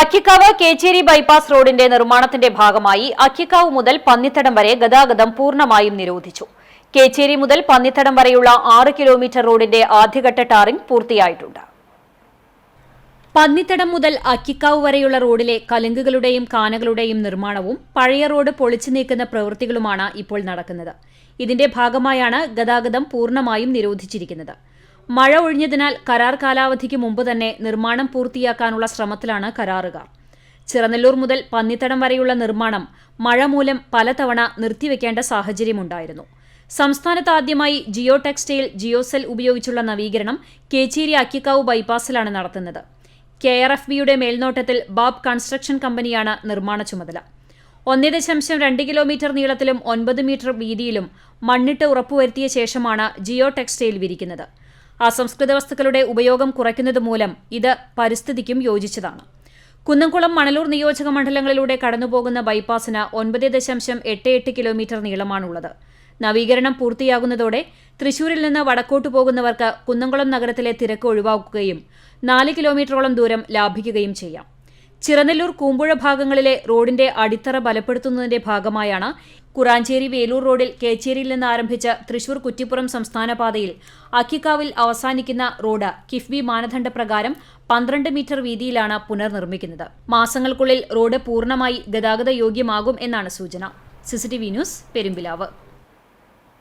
Akkikkavu Kecheri bypass റോഡിന്റെ നിർമ്മാണത്തിന്റെ ഭാഗമായി അക്കിക്കാവ് മുതൽ പന്നിത്തടം വരെ ഗതാഗതം പൂർണമായും നിരോധിച്ചു. കേച്ചേരി മുതൽ പന്നിത്തടം വരെയുള്ള ആറ് കിലോമീറ്റർ റോഡിന്റെ ആദ്യഘട്ട ടാറിംഗ് പൂർത്തിയായിട്ടുണ്ട്. പന്നിത്തടം മുതൽ അക്കിക്കാവ് വരെയുള്ള റോഡിലെ കലുങ്കുകളുടെയും കാനകളുടെയും നിർമ്മാണവും പഴയ റോഡ് പൊളിച്ചു നീക്കുന്ന പ്രവൃത്തികളുമാണ് ഇപ്പോൾ നടക്കുന്നത്. ഇതിന്റെ ഭാഗമായാണ് ഗതാഗതം പൂർണമായും നിരോധിച്ചിരിക്കുന്നത്. മഴ ഒഴിഞ്ഞതിനാൽ കരാർ കാലാവധിക്ക് മുമ്പ് തന്നെ നിർമ്മാണം പൂർത്തിയാക്കാനുള്ള ശ്രമത്തിലാണ് കരാറുകാർ. ചിറനെല്ലൂർ മുതൽ പന്നിത്തടം വരെയുള്ള നിർമ്മാണം മഴ മൂലം പലതവണ നിർത്തിവെക്കേണ്ട സാഹചര്യമുണ്ടായിരുന്നു. സംസ്ഥാനത്ത് ആദ്യമായി ജിയോ ടെക്സ്റ്റൈൽ ജിയോസെൽ ഉപയോഗിച്ചുള്ള നവീകരണം കേച്ചേരി അക്കിക്കാവ് ബൈപ്പാസിലാണ് നടത്തുന്നത്. കെ ആർ എഫ് ബിയുടെ മേൽനോട്ടത്തിൽ ബാബ് കൺസ്ട്രക്ഷൻ കമ്പനിയാണ് നിർമ്മാണ ചുമതല. ഒന്നേ ദശാംശം രണ്ട് കിലോമീറ്റർ നീളത്തിലും ഒൻപത് മീറ്റർ വീതിയിലും മണ്ണിട്ട് ഉറപ്പുവരുത്തിയ ശേഷമാണ് ജിയോ ടെക്സ്റ്റൈൽ വിരിക്കുന്നത്. അസംസ്കൃത വസ്തുക്കളുടെ ഉപയോഗം കുറയ്ക്കുന്നത് മൂലം ഇത് പരിസ്ഥിതിക്കും യോജിച്ചതാണ്. കുന്നംകുളം മണലൂർ നിയോജക മണ്ഡലങ്ങളിലൂടെ കടന്നുപോകുന്ന ബൈപ്പാസിന് ഒൻപത് ദശാംശം എട്ട് എട്ട് കിലോമീറ്റർ നീളമാണുള്ളത്. നവീകരണം പൂർത്തിയാകുന്നതോടെ തൃശൂരിൽ നിന്ന് വടക്കോട്ട് പോകുന്നവർക്ക് കുന്നംകുളം നഗരത്തിലെ തിരക്ക് ഒഴിവാക്കുകയും നാല് കിലോമീറ്ററോളം ദൂരം ലാഭിക്കുകയും ചെയ്യാം. ചിറനെല്ലൂർ കൂമ്പുഴ ഭാഗങ്ങളിലെ റോഡിന്റെ അടിത്തറ ബലപ്പെടുത്തുന്നതിന്റെ ഭാഗമായാണ് കുറാഞ്ചേരി വേലൂർ റോഡിൽ കേച്ചേരിയിൽ നിന്ന് ആരംഭിച്ച തൃശൂർ കുറ്റിപ്പുറം സംസ്ഥാന പാതയിൽ അക്കിക്കാവിൽ അവസാനിക്കുന്ന റോഡ് കിഫ്ബി മാനദണ്ഡ പ്രകാരം പന്ത്രണ്ട് മീറ്റർ വീതിയിലാണ് പുനർനിർമ്മിക്കുന്നത്. മാസങ്ങൾക്കുള്ളിൽ റോഡ് പൂർണമായി ഗതാഗത യോഗ്യമാകും എന്നാണ് സൂചന. CCTV news Perumpilavu.